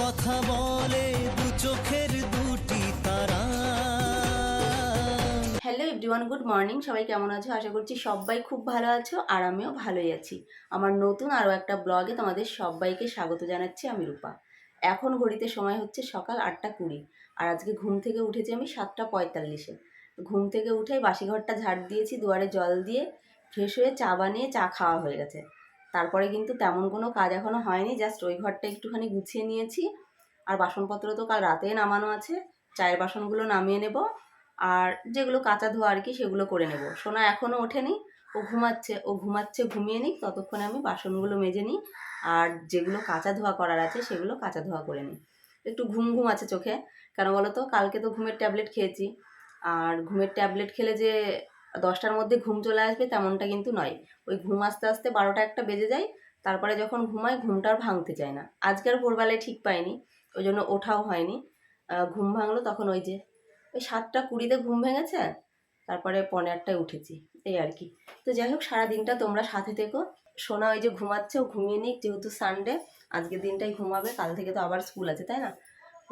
কথা বলে দু চোখের দুটি তারা। হ্যালো এভরিওয়ান গুড মর্নিং সবাই কেমন আছো? আশা করছি সবাই খুব ভালো আছো আর আমিও ভালোই আছি। আমার নতুন আরও একটা ব্লগে তোমাদের সবাইকে স্বাগত জানাচ্ছি আমি রূপা। এখন ঘড়িতে সময় হচ্ছে সকাল আটটা কুড়ি আর আজকে ঘুম থেকে উঠেছি আমি সাতটা পঁয়তাল্লিশে। ঘুম থেকে উঠে বাসি ঘরটা ঝাড় দিয়েছি, দুয়ারে জল দিয়ে, ফ্রেশ হয়ে চা বানিয়ে চা খাওয়া হয়ে গেছে। তারপরে কিন্তু তেমন কোনো কাজ এখনও হয়নি জাস্ট ওই ঘরটা একটুখানি গুছিয়ে নিয়েছি। আর বাসনপত্র তো কাল রাতে নামানো আছে, চায়ের বাসনগুলো নামিয়ে নেব। আর যেগুলো কাঁচা ধোয়া আর কি সেগুলো করে নেব। সোনা এখনও ওঠেনি, ও ঘুমাচ্ছে ও ঘুমাচ্ছে, ঘুমিয়ে নিই ততক্ষণে আমি বাসনগুলো মেজে নিই। আর যেগুলো কাঁচা ধোয়া করার আছে সেগুলো কাঁচা ধোয়া করে নিই। একটু ঘুম ঘুম আছে চোখে, কেন বলো তো? কালকে তো ঘুমের ট্যাবলেট খেয়েছি। আর ঘুমের ট্যাবলেট খেলে যে দশটার মধ্যে ঘুম চলে আসবে তেমনটা কিন্তু নয়। ওই ঘুম আস্তে আস্তে বারোটা একটা বেজে যায়, তারপরে যখন ঘুমায় ঘুমটা আর ভাঙতে চায় না। আজকে আর ভোরবেলায় ঠিক পাইনি, ওই জন্য ওঠাও হয়নি। ঘুম ভাঙলো তখন ওই যে, ওই সাতটা কুড়িতে ঘুম ভেঙেছে, তারপরে পনেরো আটটায় উঠেছি, এই আর কি। তো যাই হোক সারা দিনটা তোমরা সাথে থেকো। সোনা ওই যে ঘুমাচ্ছে, ও ঘুমিয়ে নিক, যেহেতু সানডে আজকের দিনটাই ঘুমাবে, কাল থেকে তো আবার স্কুল আছে, তাই না?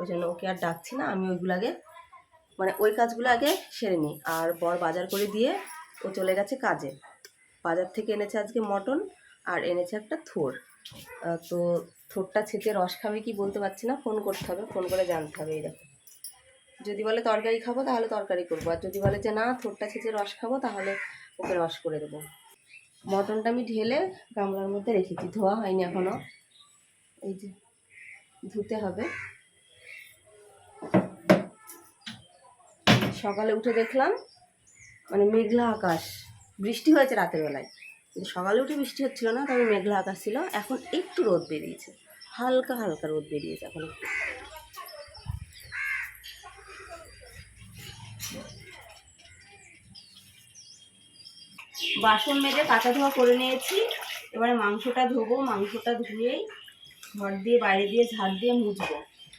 ওই জন্য ওকে আর ডাকছি না, আমি ওইগুলো আগে মানে ওই কাজগুলো আগে সেরে নিই। আর বর বাজার করে দিয়ে ও চলে গেছে কাজে। বাজার থেকে এনেছে আজকে মটন আর এনেছে একটা থোর। তো থোরটা ছেঁচে রস খাবে কি বলতে পারছি না, ফোন করতে হবে, ফোন করে জানতে হবে দেখো যদি বলে তরকারি খাব তাহলে তরকারি করব, আর যদি বলে যে না, থোরটা ছেঁচে রস খাব তাহলে ওকে রস করে দেবো। মটনটা আমি ঢেলে গামলার মধ্যে রেখেছি, ধোয়া হয়নি এখনও এই যে ধুতে হবে। সকালে উঠে দেখলাম মানে মেঘলা আকাশ। বৃষ্টি হয়েছে রাতের বেলায়। কিন্তু সকালে উঠে বৃষ্টি হচ্ছিল না, তবে মেঘলা আকাশ ছিল। এখন একটু রোদ বেরিয়েছে। হালকা হালকা রোদ বেরিয়েছে এখন একটু। বাসন মেজে কাঁচা ধোয়া করে নিয়েছি। এবারে মাংসটা ধোবো, মাংসটা ধুয়েই ঘর দিয়ে, বাইরে দিয়ে ঝাড় দিয়ে মুছবো।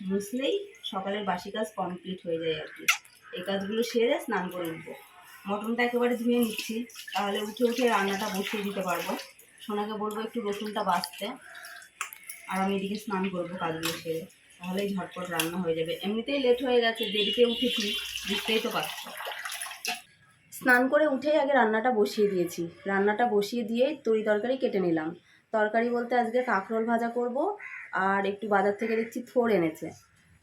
মুছলেই সকালের বাসি কাজ কমপ্লিট হয়ে যায় আর কি। এই কাজগুলো সেরে স্নান করে উঠবো। মটনটা একেবারে ধুয়ে নিচ্ছি, তাহলে উঠে উঠে রান্নাটা বসিয়ে দিতে পারব। সোনাকে বলব একটু রসুনটা বাছতে আর আমি এদিকে স্নান করব কাজগুলো সেরে। তাহলেই ঝটপট রান্না হয়ে যাবে। এমনিতেই লেট হয়ে গেছে, দেরিতে উঠেছি, বুঝতেই তো পারছ। স্নান করে উঠেই আগে রান্নাটা বসিয়ে দিয়েছি। রান্নাটা বসিয়ে দিয়েই তরি তরকারি কেটে নিলাম। তরকারি বলতে আজকে কাঁকরোল ভাজা করব, আর একটু বাজার থেকে দেখছি থোর এনেছে।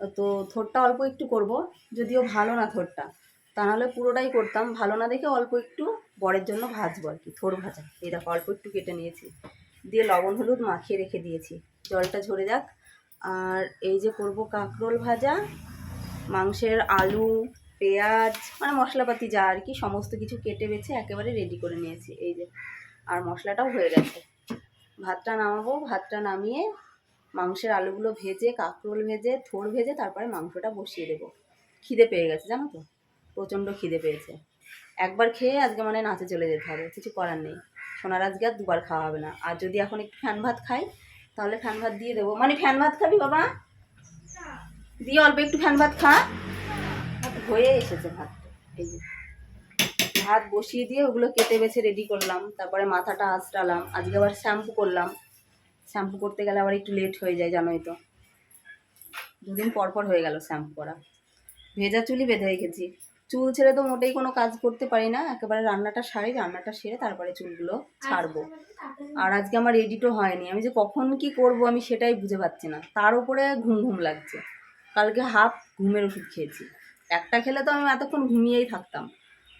তো থোরটা অল্প একটু করব, যদিও ভালো না থোরটা। তা নাহলে পুরোটাই করতাম, ভালো না দেখে অল্প একটু বরের জন্য ভাজবো আর কি, থোর ভাজা। এই দেখো, অল্প একটু কেটে নিয়েছি। দিয়ে লবণ, হলুদ মাখিয়ে রেখে দিয়েছি। জলটা ঝরে যাক। আর এই যে করব কাঁকরোল ভাজা, মাংসের আলু, পেঁয়াজ মানে মশলাপাতি যা আর কি, সমস্ত কিছু কেটে বেছে একেবারে রেডি করে নিয়েছি। এই যে, আর মশলাটাও হয়ে গেছে। ভাতটা নামাবো, ভাতটা নামিয়ে মাংসের আলুগুলো ভেজে, কাঁকরোল ভেজে থোর ভেজে তারপরে মাংসটা বসিয়ে দেবো। খিদে পেয়ে গেছে, জানো তো? প্রচণ্ড খিদে পেয়েছে। একবার খেয়ে আজকে মানে নাচে চলে যেতে হবে, কিছু করার নেই। সোনার আজকে আর দুবার খাওয়া হবে না। আর যদি এখন একটু ফ্যান ভাত খাই, তাহলে ফ্যান ভাত দিয়ে দেবো। মানে ফ্যান ভাত খাবি বাবা? দিয়ে অল্প একটু ফ্যান ভাত খা। হয়ে এসেছে ভাত। এই যে। ভাত বসিয়ে দিয়ে ওগুলো কেটে বেছে রেডি করলাম। তারপরে মাথাটা আঁচড়ালাম। আজকে আবার শ্যাম্পু করলাম। শ্যাম্পু করতে গেলে আবার একটু লেট হয়ে যায়, জানোই তো। দুদিন পর পর হয়ে গেল শ্যাম্পু করা। ভেজা চুলই বেঁধে রেখেছি। চুল ছেড়ে তো মোটেই কোনো কাজ করতে পারি না। একেবারে রান্নাটা সারি, রান্নাটা সেরে তারপরে চুলগুলো ছাড়বো। আর আজকে আমার এডিটও হয়নি। আমি যে কখন কি করব আমি সেটাই বুঝে পাচ্ছি না। তার উপরে ঘুম ঘুম লাগছে। কালকে হাফ ঘুমের ওষুধ খেয়েছি। একটা খেলে তো আমি এতক্ষণ ঘুমিয়েই থাকতাম।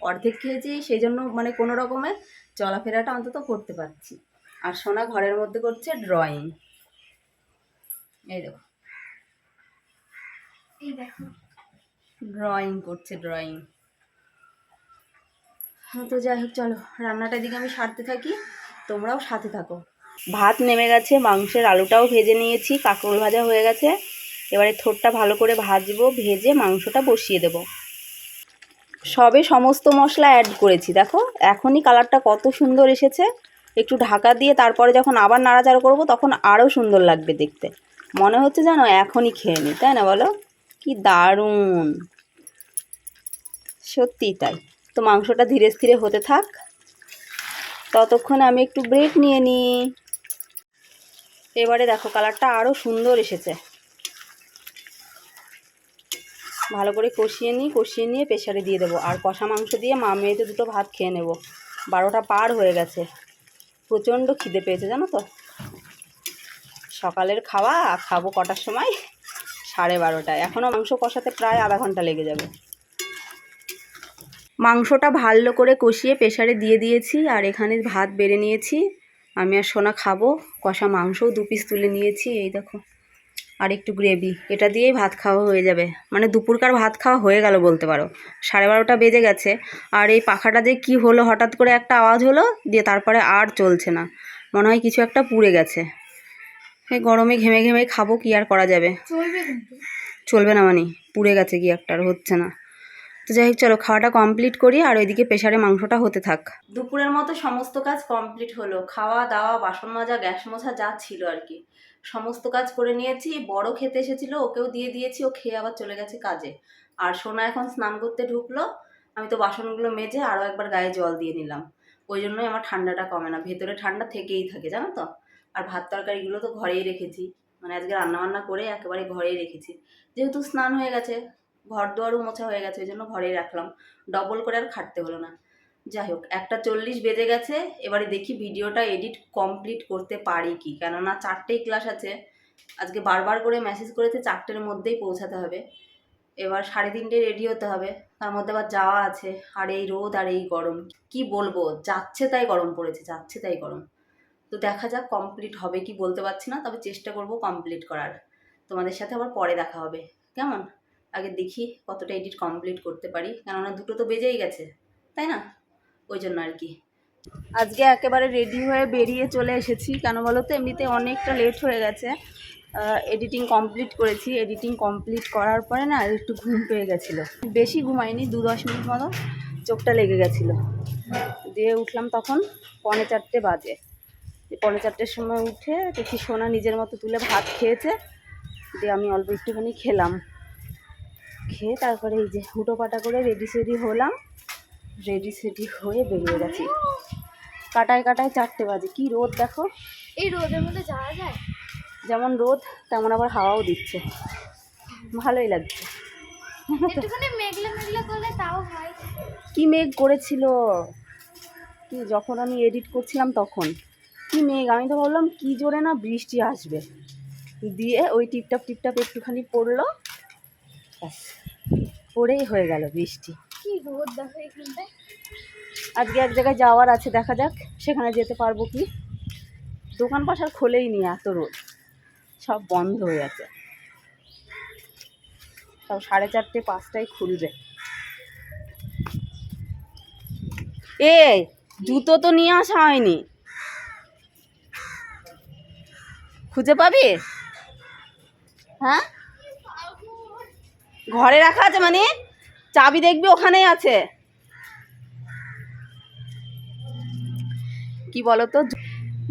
অর্ধেক খেয়েছি, সেই জন্য মানে কোনো রকমে চলাফেরাটা অন্তত করতে পারছি। আর সোনা ঘরের মধ্যে করছে ড্রয়িং এই দেখো। এই দেখো। ড্রয়িং করছে ড্রয়িং হ্যাঁ তো যাই হোক চলো রান্নাটা দিকে আমি সারতে থাকি। তোমরাও সাথে থাকো। ভাত নেমে গেছে মাংসের আলুটাও ভেজে নিয়েছি কাঁকরোল ভাজা হয়ে গেছে। এবারে থোরটা ভালো করে ভাজবো ভেজে মাংসটা বসিয়ে দেব। সবে সমস্ত মশলা অ্যাড করেছি দেখো এখনই কালারটা কত সুন্দর এসেছে। একটু ঢাকা দিয়ে তারপরে যখন আবার নাড়াচাড়া করব, তখন আরও সুন্দর লাগবে দেখতে। মনে হচ্ছে জানো এখনই খেয়ে নিই তাই না বলো? কি দারুণ! সত্যি তাই। তো মাংসটা ধীরে স্থিরে হতে থাক। ততক্ষণে আমি একটু ব্রেক নিয়ে নিই এবারে দেখো কালারটা আরও সুন্দর এসেছে। ভালো করে কষিয়ে নিই কষিয়ে নিয়ে প্রেশারে দিয়ে দেবো। আর কষা মাংস দিয়ে মা মেয়েতে দুটো ভাত খেয়ে নেব। বারোটা পার হয়ে গেছে। প্রচণ্ড খিদে পেয়েছে, জানো তো? সকালের খাওয়া, খাব কটার সময়? সাড়ে বারোটায়। এখনও মাংস কষাতে প্রায় আধা ঘণ্টা লেগে যাবে। মাংসটা ভালো করে কষিয়ে প্রেশারে দিয়ে দিয়েছি, আর এখানে ভাত বেড়ে নিয়েছি। আমি আর সোনা খাব। কষা মাংসও দু পিস তুলে নিয়েছি, এই দেখো। আর একটু গ্রেভি এটা দিয়েই ভাত খাওয়া হয়ে যাবে। মানে দুপুরকার ভাত খাওয়া হয়ে গেল বলতে পারো। সাড়ে বারোটা বেজে গেছে। আর এই পাখাটা দিয়ে কী হলো হঠাৎ করে একটা আওয়াজ হলো দিয়ে তারপরে আর চলছে না। মনে হয় কিছু একটা পুড়ে গেছে। এই গরমে ঘেমে ঘেমে খাব কি আর করা যাবে? চলবে চলবে না মানে পুড়ে গেছে কি একটা আর হচ্ছে না। তো যাই হোক, চলো খাওয়াটা কমপ্লিট করি আর ওইদিকে প্রেশারে মাংসটা হতে থাক। দুপুরের মতো সমস্ত কাজ কমপ্লিট হলো। খাওয়া, দাওয়া, বাসন মাজা, গ্যাস মোছা যা ছিল আর কি। সমস্ত কাজ করে নিয়েছি। বড় খেতে এসেছিল, ওকেও দিয়ে দিয়েছি, ও খেয়ে আবার চলে গেছে কাজে। আর সোনা এখন স্নান করতে ঢুকলো। আমি তো বাসনগুলো মেজে আরও একবার গায়ে জল দিয়ে নিলাম। ওই জন্যই আমার ঠান্ডাটা কমে না। ভেতরে ঠান্ডা থেকেই থাকে, জানো তো? আর ভাত তরকারিগুলো তো ঘরেই রেখেছি। মানে আজকে রান্নাবান্না করে একেবারে ঘরেই রেখেছি। যেহেতু স্নান হয়ে গেছে ঘর দুয়ারও মোছা হয়ে গেছে ওই জন্য ঘরেই রাখলাম। ডবল করে আর খাটতে হলো না। যাই হোক, একটা চল্লিশ বেজে গেছে, এবারে দেখি ভিডিওটা এডিট কমপ্লিট করতে পারি কি? কেননা চারটেই ক্লাস আছে, আজকে বারবার করে মেসেজ করেছে চারটের মধ্যেই পৌঁছাতে হবে। এবার সাড়ে তিনটে রেডি হতে হবে, তার মধ্যে আবার যাওয়া আছে, আর এই রোদ আর এই গরম, কি বলব? যাচ্ছে তাই গরম পড়েছে, যাচ্ছে তাই গরম। তো দেখা যাক কমপ্লিট হবে কি বলতে পারছি না, তবে চেষ্টা করব কমপ্লিট করার। তোমাদের সাথে আবার পরে দেখা হবে। কেমন? আগে দেখি কতটা এডিট কমপ্লিট করতে পারি। কেননা দুটো তো বেজেই গেছে, তাই না? ওই জন্য আর কি। আজকে একেবারে রেডি হয়ে বেরিয়ে চলে এসেছি। কেন বলো তো, এমনিতে অনেকটা লেট হয়ে গেছে। এডিটিং কমপ্লিট করেছি। এডিটিং কমপ্লিট করার পরে না একটু ঘুম পেয়ে গেছিল। বেশি ঘুমাইনি, দু দশ মিনিট মতো চোখটা লেগে গেছিল। দিয়ে উঠলাম তখন পনে চারটে বাজে। পনে চারটের সময় উঠে দেখি সোনা নিজের মতো তুলে ভাত খেয়েছে। দিয়ে আমি অল্প একটুখানি খেলাম। খেয়ে তারপরে এই যে হুটো পাটা করে রেডি সেডি হলাম। রেডি সেডি হয়ে বেরিয়ে গেছি। কাটায় কাটায় চারটে বাজে। কি রোদ দেখো? এই রোদের মধ্যে যাওয়া যায়? যেমন রোদ তেমন আবার হাওয়াও দিচ্ছে। ভালোই লাগছে। একটুখানি মেঘলা মেঘলা করলে তাও হয়। কি মেঘ করেছিল? কি যখন আমি এডিট করছিলাম তখন। কি মেঘ? আমি তো ভাবলাম কি জোরে না বৃষ্টি আসবে। দিয়ে ওই টিপটাপ টিপটাপ একটুখানি পড়ল। ব্যাস পড়েই হয়ে গেল বৃষ্টি। কি রোদ দেখো এখানটায়। আজকে এক জায়গায় যাওয়ার আছে দেখা যাক সেখানে যেতে পারব কি? দোকান পাশার খোলেই নি এত রোদ। সব বন্ধ হয়ে আছে। সব সাড়ে চারটে পাঁচটায় খুলবে। এ জুতো তো নিয়ে আসা হয়নি। খুঁজে পাবি? হ্যাঁ? ঘরে রাখা আছে মানে? চাবি দেখবি ওখানেই আছে। কি বলতো?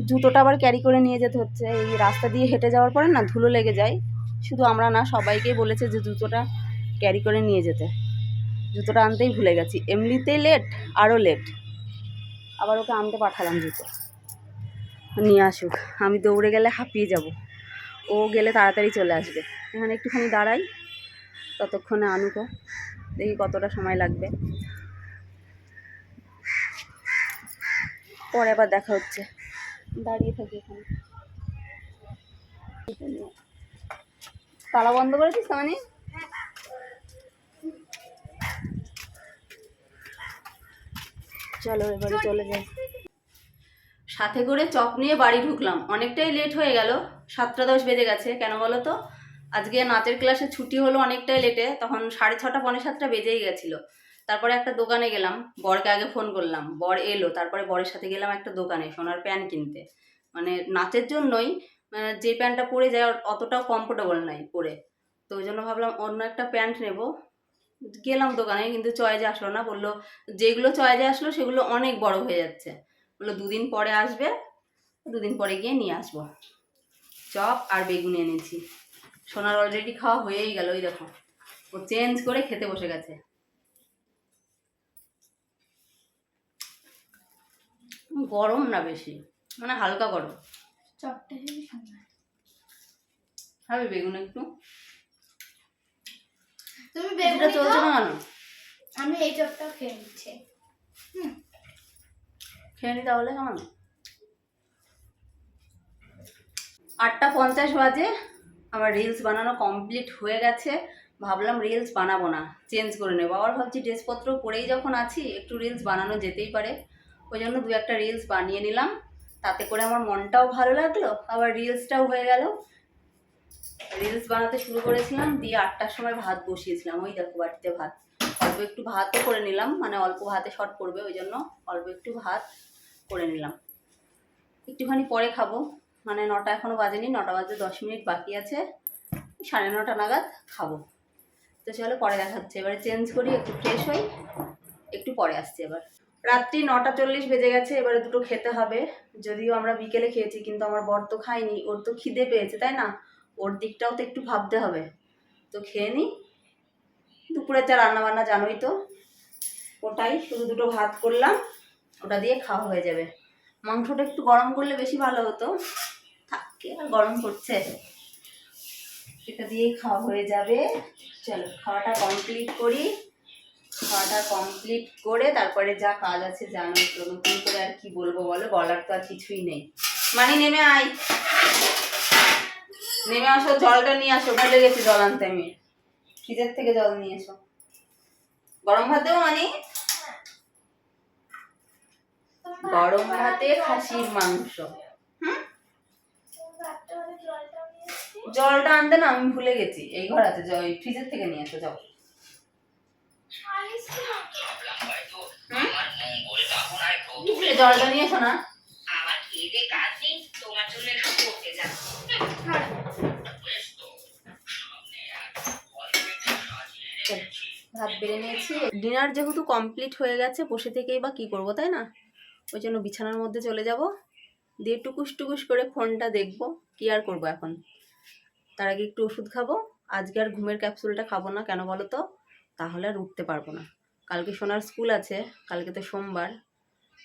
জুতোটা আবার ক্যারি করে নিয়ে যেতে হচ্ছে। এই রাস্তা দিয়ে হেঁটে যাওয়ার পরে না ধুলো লেগে যায়। শুধু আমরা না, সবাইকেই বলেছে যে জুতোটা ক্যারি করে নিয়ে যেতে। জুতোটা আনতেই ভুলে গেছি। এমনিতেই লেট আরও লেট আবার ওকে আনতে পাঠালাম জুতো। নিয়ে আসুক। আমি দৌড়ে গেলে হাঁপিয়ে যাব। ও গেলে তাড়াতাড়ি চলে আসবে। এখানে একটুখানি দাঁড়াই। ততক্ষণে আনুকো। দেখি কতটা সময় লাগবে। পরে আবার দেখা হচ্ছে। দাঁড়িয়ে থাকি এখানে। তালা বন্ধ করেছিস মানে? চলো, এবারে চলে যাই। সাথে করে চপ নিয়ে বাড়ি ঢুকলাম। অনেকটাই লেট হয়ে গেল। সাতটা দশ বেজে গেছে। কেন বলো তো? আজকে নাচের ক্লাসে ছুটি হলো অনেকটাই লেটে তখন সাড়ে ছটা, পৌনে সাতটা বেজেই গেছিল। তারপরে একটা দোকানে গেলাম, বরকে আগে ফোন করলাম। বর এলো, তারপরে বরের সাথে গেলাম একটা দোকানে সোনার প্যান্ট কিনতে। মানে নাচের জন্যই যে প্যান্টটা পরে যায় অতটাও কমফোর্টেবল নাই পরে। তো ওই জন্য ভাবলাম অন্য একটা প্যান্ট নেব। গেলাম দোকানে, কিন্তু চয়েজে আসলো না। বলল, যেগুলো চয়েজে আসলো, সেগুলো অনেক বড় হয়ে যাচ্ছে। বলল, দুদিন পরে আসবে, দুদিন পরে গিয়ে নিয়ে আসব। চপ আর বেগুন এনেছি। সোনার অলরেডি খাওয়া হয়েই গেল ওই দেখো। ও চেঞ্জ করে খেতে বসে গেছে। গরম না বেশি মানে হালকা গরম। চপটা হেবি বেগুন একটু? তুমি এটা বেগুনি চলছে না কেন আমি এই চপটা খেয়ে নিচ্ছি। খেয়ে নি তাহলে কেমন আটটা পঞ্চাশ বাজে। আমার রিলস বানানো কমপ্লিট হয়ে গেছে। ভাবলাম রিলস বানাবো না চেঞ্জ করে নেব। আবার ভাবছি ড্রেসপত্র পরেই যখন আছি, একটু রিলস বানানো যেতেই পারে। ওই জন্য দু একটা রিলস বানিয়ে নিলাম। তাতে করে আমার মনটাও ভালো লাগল, আবার রিলসটাও হয়ে গেল। রিলস বানাতে শুরু করেছিলাম, দিয়ে আটটার সময় ভাত বসিয়েছিলাম। ওই দেখো বাটিতে ভাত। অল্প একটু ভাতও করে নিলাম মানে অল্প ভাতে শর্ট পড়বে ওই জন্য অল্প একটু ভাত করে নিলাম। একটুখানি পরে খাব। মানে নটা এখনও বাজেনি, নটা বাজে দশ মিনিট বাকি আছে। সাড়ে নটা নাগাদ খাব। তো চলো পরে দেখা হচ্ছে। এবারে চেঞ্জ করি, একটু ফ্রেশ হই, একটু পরে আসছি এবার রাত্রি নটা চল্লিশ বেজে গেছে, এবারে দুটো খেতে হবে। যদিও আমরা বিকেলে খেয়েছি, কিন্তু আমার বর তো খাইনি ওর তো খিদে পেয়েছে, তাই না? ওর দিকটাও তো একটু ভাবতে হবে। তো খেয়ে নিই দুপুরের যা রান্না বান্না জানোই তো, ওটাই। শুধু দুটো ভাত করলাম, ওটা দিয়ে খাওয়া হয়ে যাবে। মাংসটা একটু গরম করলে বেশি ভালো হতো। থাকে আর গরম করছে। এটা দিয়েই খাওয়া হয়ে যাবে। চলো, খাওয়াটা কমপ্লিট করি। খাওয়াটা কমপ্লিট করে তারপরে যা কাজ আছে জানো তো, নতুন করে আর কি বলব বলো? বলার তো আর কিছুই নেই। মানে নেমে আয়। নেমে আসো, জলটা নিয়ে আসো। ভুলে গেছি জল আনতে আমি। ফ্রিজের থেকে জল নিয়ে এসো। গরম ভাত দেবো মানে। গরম ভাতে খাসির মাংস। জলটা আনতে না, আমি ভুলে গেছি। এই ঘর আছে ওই ফ্রিজের থেকে নিয়ে এসো, যাও। জলটা নিয়ে এসো না। ভাত বেড়ে নিয়েছি। ডিনার যেহেতু কমপ্লিট হয়ে গেছে, বসে থেকেই বা কি করব, তাই না? ওই জন্য বিছানার মধ্যে চলে যাব। দিয়ে টুকুস টুকুস করে ফোনটা দেখব, কি আর করব এখন? তার আগে একটু ওষুধ খাব। আজকে আর ঘুমের ক্যাপসুলটা খাব না, কেন বলো তো? তাহলে আর উঠতে পারব না। কালকে সোনার স্কুল আছে, কালকে তো সোমবার।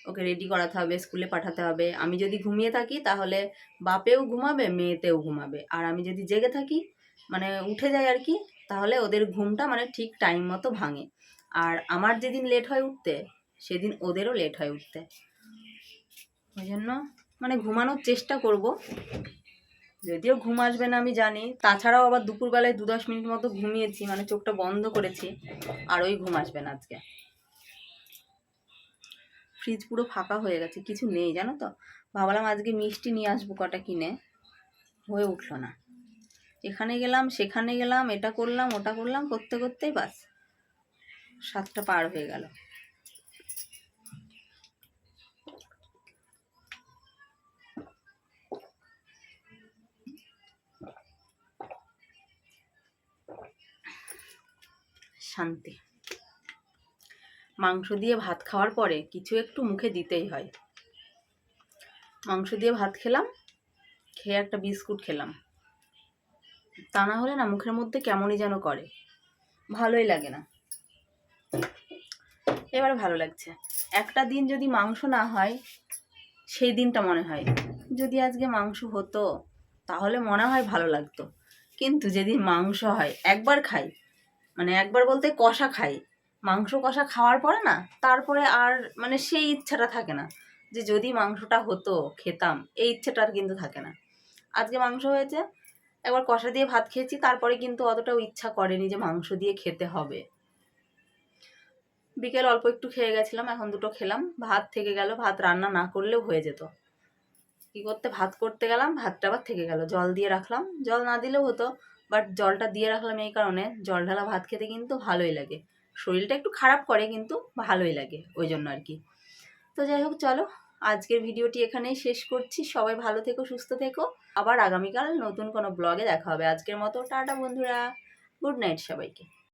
ওকে রেডি করাতে হবে, স্কুলে পাঠাতে হবে। আমি যদি ঘুমিয়ে থাকি, তাহলে বাপেও ঘুমাবে, মেয়েতেও ঘুমাবে। আর আমি যদি জেগে থাকি মানে উঠে যায় আর কি, তাহলে ওদের ঘুমটা মানে ঠিক টাইম মতো ভাঙে। আর আমার যেদিন লেট হয় উঠতে, সেদিন ওদেরও লেট হয় উঠতে। ওই জন্য মানে ঘুমানোর চেষ্টা করব। যদিও ঘুম আসবে না, আমি জানি। তাছাড়াও আবার দুপুরবেলায় দু দশ মিনিট মতো ঘুমিয়েছি মানে চোখটা বন্ধ করেছি, আর ওই ঘুম আসবে না আজকে। ফ্রিজ পুরো ফাঁকা হয়ে গেছে, কিছু নেই, জানো তো? ভাবলাম আজকে মিষ্টি নিয়ে আসব কটা কিনে। হয়ে উঠল না। এখানে গেলাম, সেখানে গেলাম, এটা করলাম, ওটা করলাম, করতে, করতেই বাস। সাতটা পার হয়ে গেল। শান্তি। মাংস দিয়ে ভাত খাওয়ার পরে কিছু একটু মুখে দিতেই হয়। মাংস দিয়ে ভাত খেলাম, খেয়ে একটা বিস্কুট খেলাম। তা না হলে না মুখের মধ্যে কেমনই যেন করে। ভালোই লাগে না। এবার ভালো লাগছে। একটা দিন যদি মাংস না হয়, সেই দিনটা মনে হয়। যদি আজকে মাংস হতো, তাহলে মনে হয় ভালো লাগতো। কিন্তু যেদিন মাংস হয়, একবার খাই। মানে একবার বলতে কষা খাই। মাংস কষা খাওয়ার পরে না, তারপরে আর মানে সেই ইচ্ছাটা থাকে না যে যদি মাংসটা হতো, খেতাম, এই ইচ্ছাটা আর কিন্তু থাকে না। আজকে মাংস হয়েছে, একবার কষা দিয়ে ভাত খেয়েছি, তারপরে কিন্তু অতটাও ইচ্ছা করেনি যে মাংস দিয়ে খেতে হবে। বিকেল অল্প একটু খেয়ে গেছিলাম, এখন দুটো খেলাম, ভাত থেকে গেল, ভাত রান্না না করলেও হয়ে যেত। কি করতে? ভাত করতে গেলাম, ভাতটা আবার থেকে গেল, জল দিয়ে রাখলাম। জল না দিলেও হতো বাট জলটা দিয়ে রাখলাম এই কারণে। জল ঢালা ভাত খেতে কিন্তু ভালোই লাগে। শরীরটা একটু খারাপ করে কিন্তু ভালোই লাগে ওই জন্য আর কি। তো যাই হোক, চলো আজকের ভিডিওটি এখানেই শেষ করছি। সবাই ভালো থেকো, সুস্থ থেকো। আবার আগামীকাল নতুন কোনো ব্লগে দেখা হবে। আজকের মতো টাটা বন্ধুরা। গুড নাইট সবাইকে।